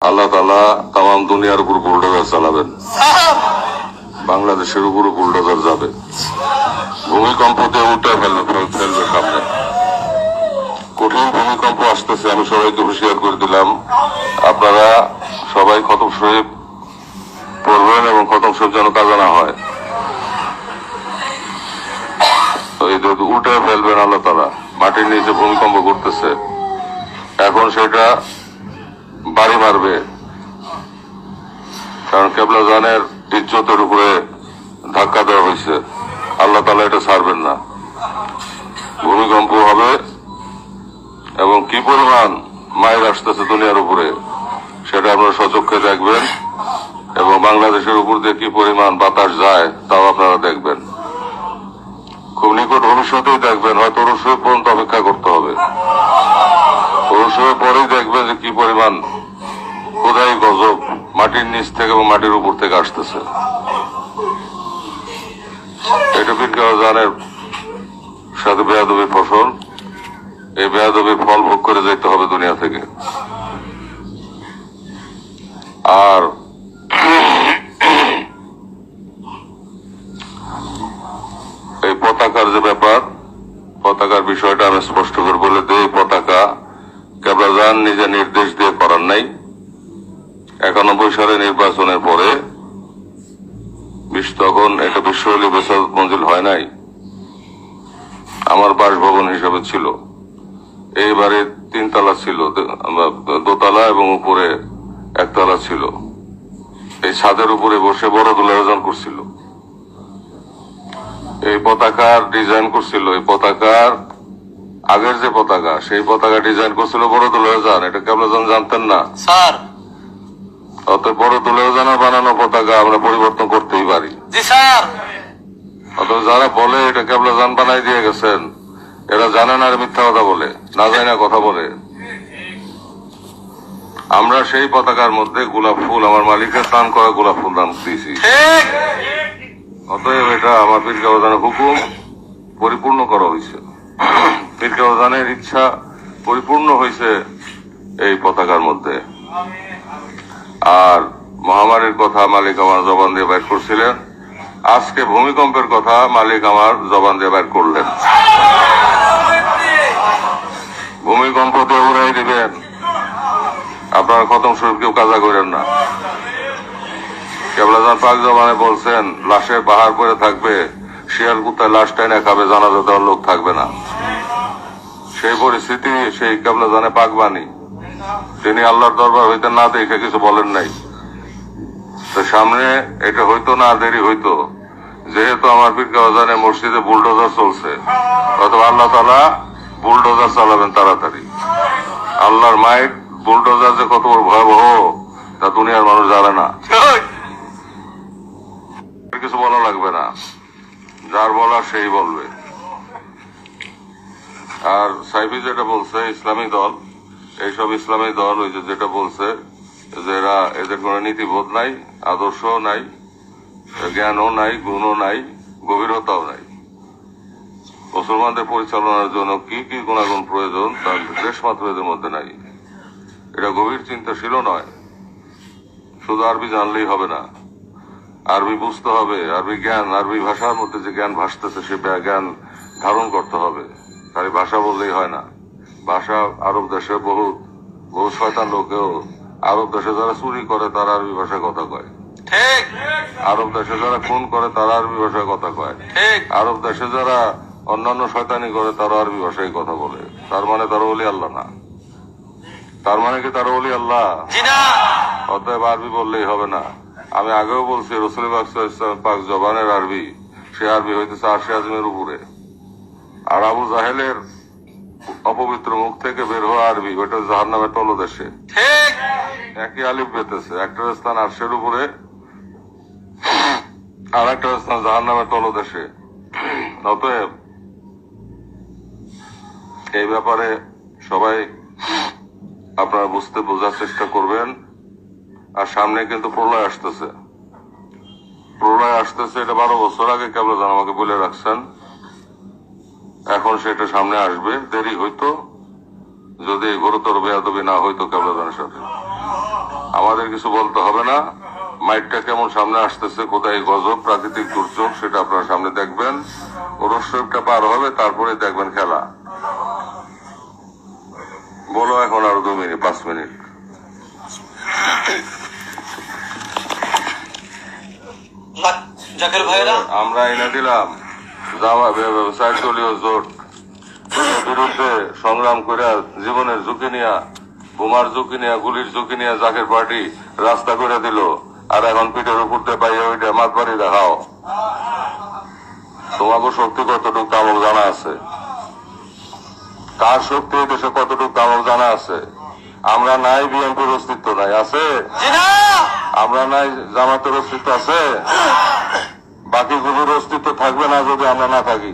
আল্লাহ তালা তাম দুনিয়ার উপর বুলডোজার চালাবেন। বাংলাদেশের উপর বুলডোজার যাবে। ভূমিকম্পতে উঠে ফেলবে ফেলবে সামনে। কঠিন ভূমিকম্প আসতেছে, আমি সবাইকে হুঁশিয়ার করে দিলাম। আপনারা সবাই খতম শরীফ পড়বেন এবং খতম শরীফ যেন কাজা না হয়। উল্টে ফেলবেন আল্লাহ তালা মাটির নিচে ভূমিকম্প করতেছে এখন সেটা বাড়ি মারবে। কারণ কেবলা জানের ইজ্জতের উপরে ধাক্কা দেওয়া হয়েছে। আল্লাহ তালা এটা ছাড়বেন না। ভূমিকম্প হবে এবং কি পরিমাণ মায়ের আসতেছে দুনিয়ার উপরে, সেটা আপনারা সচক্ষে দেখবেন। এবং বাংলাদেশের উপর দিয়ে কি পরিমাণ বাতাস যায়, তাও আপনারা দেখবেন খুব নিকট ভবিষ্যতেই দেখবেন হয়তো রসুই পর্যন্ত অপেক্ষা করতে হবে রসুয়ের পরেই দেখবেন যে কি পরিমাণ খোদাই গজব মাটির নিচ থেকে এবং মাটির উপর থেকে আসতেছে। এটা বিজ্ঞানের সাথে বেয়াদবির ফসল। এই বেয়াদবির ফল ভোগ করে যেতে হবে দুনিয়া থেকে। আর এই পতাকার যে ব্যাপার, পতাকার বিষয়টা আমি স্পষ্ট করে বলে দিই পতাকা কেবলাজান নিজে নির্দেশ দিয়ে করার নাই। একানব্বই সালে নির্বাচনের পরে তখন এটা বিশ্বলী বেসাদ মঞ্জিল হয় নাই। আমার বাসভবন হিসেবে ছিল। এই বাড়ির তিনতলা ছিল দোতলা এবং উপরে একতলা ছিল। এই ছাদের উপরে বসে বড় দোল আয়োজন করছিল। এই পতাকার ডিজাইন করছিল। এই পতাকার আগের যে পতাকা সেই পতাকা ডিজাইন করছিল বড় দোলেও যান এটা কেবলজন জানতেন না? স্যার। অত বড় দোলেও জানা বানানো পতাকা আমরা পরিবর্তন করতেই পারি। জি স্যার। অত যারা বলে এটা কেবলজান বানাই দিয়ে গেছেন এরা জানে না আর মিথ্যা কথা বলে না যায় না কথা বলে। আমরা সেই পতাকার মধ্যে গোলাপ ফুল আমার মালিকের দান করা গোলাপ ফুল দান দিয়েছি। অতএব এটা আমার পীর হুকুম পরিপূর্ণ করা হয়েছে। পীর কাউজানের ইচ্ছা পরিপূর্ণ হয়েছে এই পতাকার মধ্যে। আর মহামারীর কথা মালিক আমার জবান দিয়ে বাইর করছিলেন। আজকে ভূমিকম্পের কথা মালিক আমার জবান দিয়ে বাইর করলেন। ভূমিকম্পতে উড়াই দিবেন। আপনারা খতম শরীফ কেউ কাজা করেন না। কেবলাজান পাক জবানে বলছেন, লাশের পাহাড় পরে থাকবে শিয়াল কুত্তায় লাশ টেনে খাবে জানাজা দেওয়ার লোক থাকবে না। সেই পরিস্থিতি, সেই কেবলাজানে পাক বাণী তিনি আল্লাহর দরবার হইতে না দেখে কিছু বলেন নাই। তো সামনে এটা হইতো না দেরি হইতো। যেহেতু আমার পীর কাওয়াজানে মসজিদে বুলডোজার চলছে, অথবা আল্লাহ তালা বুলডোজার চালাবেন তাড়াতাড়ি। আল্লাহর মাইক, বুলডোজার যে কত বড় ভয়াবহ, তা দুনিয়ার মানুষ জানে না। কিছু বলা লাগবে না। যার বলা সেই বলবে। আর সাইফি যেটা বলছে ইসলামী দল, এইসব ইসলামী দল, ওই যে যেটা বলছে যে এরা এদের কোনো নীতিবোধ নাই আদর্শ নাই, জ্ঞানও নাই, গুণও নাই, গভীরতাও নাই। মুসলমানদের পরিচালনার জন্য কি কি গুণাগুণ প্রয়োজন, তার দেশ মাত্র এদের মধ্যে নাই। এটা গভীর চিন্তাশীল নয়। শুধু আরবি জানলেই হবে না। আরবি বুঝতে হবে, আরবি জ্ঞান, আরবি ভাষার মধ্যে যে জ্ঞান ভাসতেছে, সে জ্ঞান ধারণ করতে হবে। খালি ভাষা বললেই হয় না। ভাষা আরব দেশে বহু বহু শয়তান লোকেও আরব দেশে যারা চুরি করে তারা আরবি ভাষায় কথা কয়। ঠিক। আরব দেশে যারা খুন করে তারা আরবি ভাষায় কথা কয়। ঠিক। আরব দেশে যারা অন্যান্য শয়তানি করে তারা আরবি ভাষায় কথা বলে। তার মানে তারা বলি আল্লাহ না। তার মানে কি তারা বলি আল্লাহ? অতএব আরবি বললেই হবে না। আমি আগেও বলছি রসুল পাক পাক জবানের আরবি সে আরবি হইতেছে আশি আজমের উপরে। আর আবু জাহেলের অপবিত্র মুখ থেকে বের হওয়া আরবি ওইটা জাহার নামে তল দেশে একই আলিফ বেতেছে একটা স্থান আরশের উপরে আর একটা স্থান জাহার নামে তল দেশে অতএব এই ব্যাপারে সবাই আপনারা বুঝতে বোঝার চেষ্টা করবেন। আর সামনে কিন্তু প্রলয় আসতেছে। প্রলয় আসতেছে এটা বারো বছর আগে কেবল আমাকে বলে রাখছেন? এখন সেটা সামনে আসবে দেরি হইতো যদি গুরুতর বেয়াদবি না হইতো কেবলাদানের সাথে? আমাদের কিছু বলতে হবে না। মাইকটা কেমন সামনে আসতেছে কোথায় গজব প্রাকৃতিক দুর্যোগ সেটা আপনারা সামনে দেখবেন। রোডশোটা পার হবে তারপরে দেখবেন খেলা। বলো এখন আরও দু মিনিট পাঁচ মিনিট। আমরা এনে দিলাম। ব্যবসায় দলীয় জোট বিরুদ্ধে সংগ্রাম করে জীবনের ঝুঁকি নিয়া বোমার ঝুঁকি নিয়া গুলির ঝুঁকি নিয়া জাকের পার্টি রাস্তা করে দিল। আর এখন পিঠের উপর দিয়ে পাইয়া ওইটা মাতবাড়ি দেখাও। তোমাকে শক্তি কতটুকু কামক জানা আছে। কার শক্তি দেশে কতটুকু কামক জানা আছে। আমরা নাই বিএনপির অস্তিত্ব নাই আছে? আমরা নাই জামাতের অস্তিত্ব আছে? বাকিগুলোর অস্তিত্ব থাকবে না যদি আমরা না থাকি।